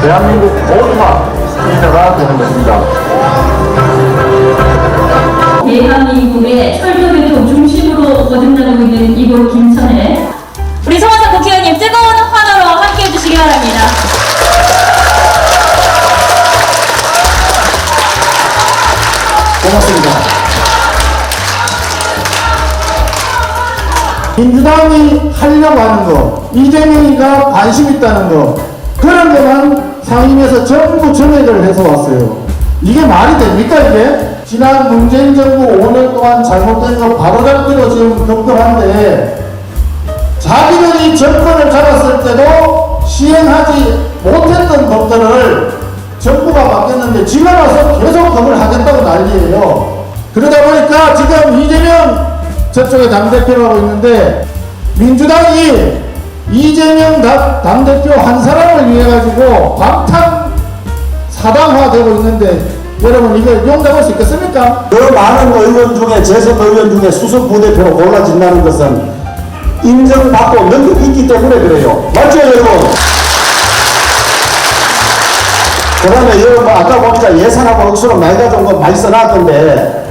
대한민국 모두가 인사가 되는 것입니다. 대한민국의 철도 교통 중심으로 거듭나고 있는 이곳 김 민주당이 하려고 하는 거, 이재명이가 관심 있다는 거, 그런 것만 상임위에서 전부 전액을 해서 왔어요. 이게 말이 됩니까, 이게? 지난 문재인 정부 5년 동안 잘못된 거 바로잡기로 지금 급급한데, 자기들이 정권을 잡았을 때도 시행하지 못했던 것들을 정부가 바뀌었는데 지금 와서 계속 그걸 하겠다고 난리 저쪽에 당대표를 하고 있는데 민주당이 이재명 당- 당대표 한 사람을 위해 가지고 방탄 사당화되고 있는데 여러분 이거 용납할 수 있겠습니까? 그 많은 의원 중에 재선 의원 중에 수석 부대표로 골라진다는 것은 인정받고 능력이 있기 때문에 그래요. 맞죠 여러분? 그 다음에 여러분 아까 보니까 예산하고 억수로 많이 가져온 거 많이 써놨던데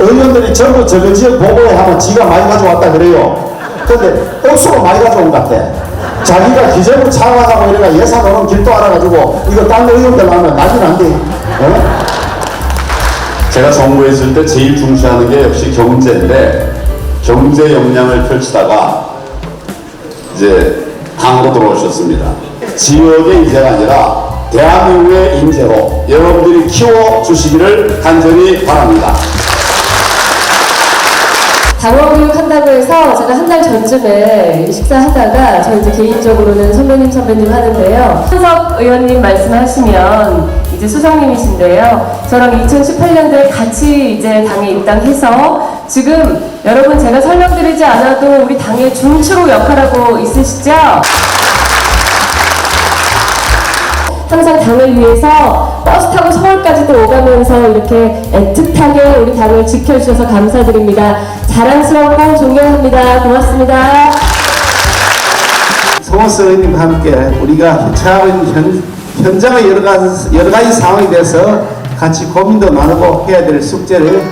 의원들이 전부 저거 지역 보고에 하면 지가 많이 가져왔다 그래요. 근데 억수로 많이 가져온 것 같아. 자기가 기재부 차관하고 이래가 예산 오는 길도 알아가지고 이거 딴 의원들 하면 나중 안 돼. 어? 제가 정부에 있을 때 제일 중시하는 게 역시 경제인데 경제 역량을 펼치다가 이제 당으로 들어오셨습니다. 지역의 인재가 아니라 대한민국의 인재로 여러분들이 키워 주시기를 간절히 바랍니다. 당원교육 한다고 해서 제가 한 달 전쯤에 식사하다가 저 이제 개인적으로는 선배님 선배님 하는데요. 수석 의원님 말씀하시면 이제 수석님이신데요. 저랑 2018년도에 같이 이제 당에 입당해서 지금 여러분 제가 설명드리지 않아도 우리 당의 중추로 역할하고 있으시죠? 항상 당을 위해서 버스 타고 서울까지도 오가면서 이렇게 애틋하게 우리 당을 지켜주셔서 감사드립니다. 자랑스럽고 존경합니다. 고맙습니다. 성호스 의원님과 함께 우리가 처하고 있는 현, 현장의 여러 가지, 여러 가지 상황에 대해서 같이 고민도 나누고 해야 될 숙제를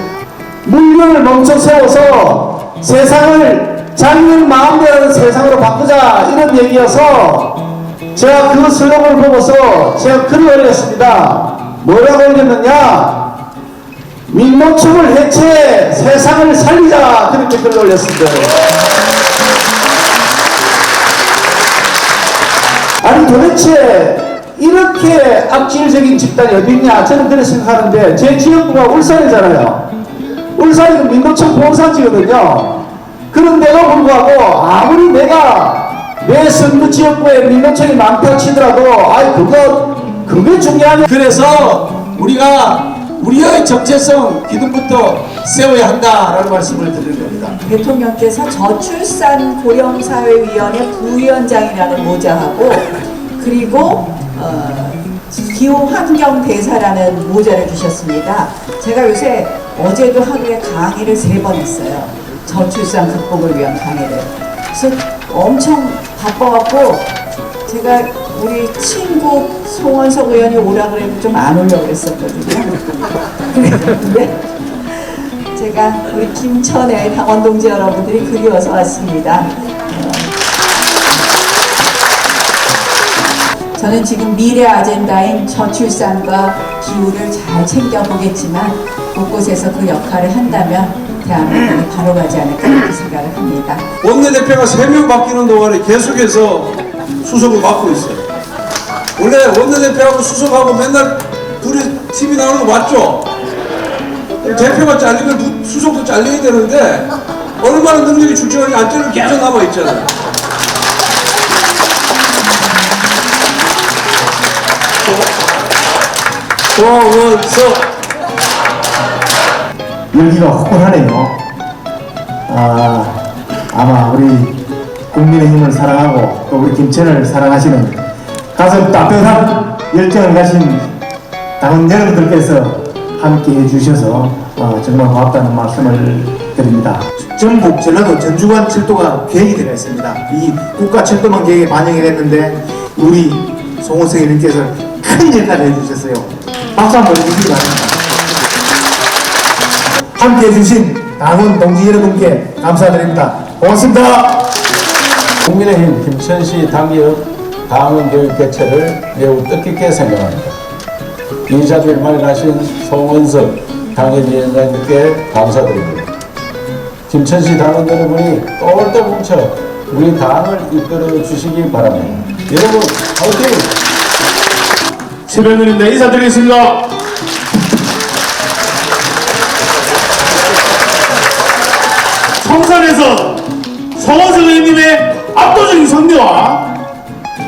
물건을 멈춰 세워서 세상을 자기들 마음대로 하는 세상으로 바꾸자 이런 얘기여서 제가 그 슬로건을 보고서 제가 글을 올렸습니다. 뭐라고 올렸느냐? 민노총을 해체해 세상을 살리자 그렇게 글을 올렸습니다. 아니 도대체 이렇게 악질적인 집단이 어디 있냐 저는 그렇게 생각하는데 제 지역구가 울산이잖아요 울산이 민노총 본산지거든요 그런데도 불구하고 아무리 내가 내 선거 지역구에 민노총이 많다 치더라도 아이 그거 그게 중요하냐 그래서 우리가 우리의 정체성 기둥부터 세워야 한다라는 말씀을 드리는 겁니다 대통령께서 저출산 고령사회위원회 부위원장이라는 모자하고 그리고 어, 기후환경대사라는 모자를 주셨습니다. 제가 요새 어제도 하루에 강의를 세 번 했어요. 저출산 극복을 위한 강의를. 그래서 엄청 바빠갖고 제가 우리 친구 송원석 의원이 오라 그래도 좀 안 오려고 그랬었거든요. 그런데 제가 우리 김천의 당원 동지 여러분들이 그리워서 왔습니다. 어, 저는 지금 미래 아젠다인 저출산과 기후를 잘 챙겨보겠지만 곳곳에서 그 역할을 한다면 대한민국이 바로 가지 않을까 이렇게 생각을 합니다. 원내대표가 3명 바뀌는 동안에 계속해서 수석을 맡고 있어요. 원래 원내대표하고 수석하고 맨날 둘이 TV 나오는 거 맞죠? 대표가 잘리면 누- 수석도 잘려야 되는데 얼마나 능력이 출중하니 안쪽은 계속 남아 있잖아요. 송원석 열기가 확고하네요. 아, 아마 우리 국민의힘을 사랑하고 또 우리 김천을 사랑하시는 가슴 따뜻한 열정을 가신 당원 여러분들께서 함께 해주셔서 어, 정말 고맙다는 말씀을 드립니다. 전북, 전라도, 전주관 철도가 계획이 되어 있습니다. 이 국가 철도망 계획에 반영이 됐는데 우리 송원석 의원님께서 큰 역할을 해주셨어요. 박수 한번 해주시기 바랍니다. 함께 해주신 당원 동지 여러분께 감사드립니다. 고맙습니다. 국민의힘 김천 시 당기업 당원 교육 개최를 매우 뜻깊게 생각합니다. 이 자리에 마련하신 송원석 당협위원장님께 감사드립니다. 김천시 당원 여러분이 똘똘 뭉쳐 우리 당을 이끌어 주시기 바랍니다. 여러분 화이팅! 최변호입니다. 인사드리겠습니다. 성산에서 서원석 의원님의 압도적인 성대와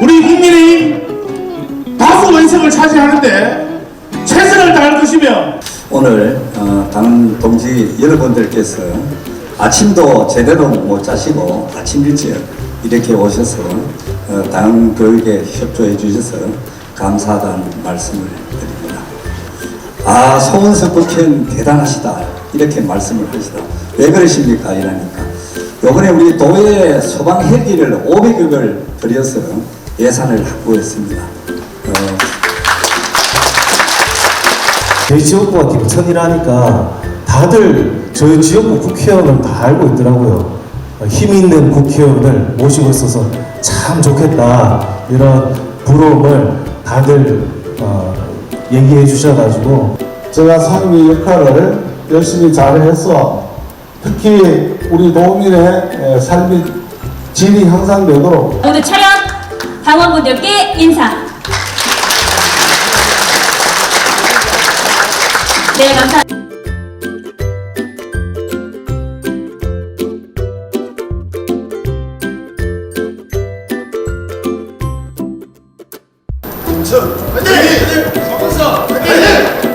우리 국민의힘 다수 의석을 차지하는데 최선을 다할 것이며 오늘 어, 당 동지 여러분들께서 아침도 제대로 못 자시고 아침 일찍 이렇게 오셔서 어, 당 교육에 협조해 주셔서 감사하다는 말씀을 드립니다. 아 송은석 국회의원 대단하시다 이렇게 말씀을 하시다. 왜 그러십니까 이러니까 요번에 우리 도에 소방 헬기를 500억을 들여서 예산을 확보했습니다. 어, 저희 지역구가 김천이라니까 다들 저희 지역구 국회의원을 다 알고 있더라고요. 어, 힘 있는 국회의원을 모시고 있어서 참 좋겠다 이런 부러움을 다들 어, 얘기해 주셔가지고 제가 상임위 역할을 열심히 잘 해서 특히 우리 도민의 에, 삶의 질이 향상되도록 모두 차렷 당원분들께 인사. 네, 감사. 김천 화이팅! 성원석 화이팅!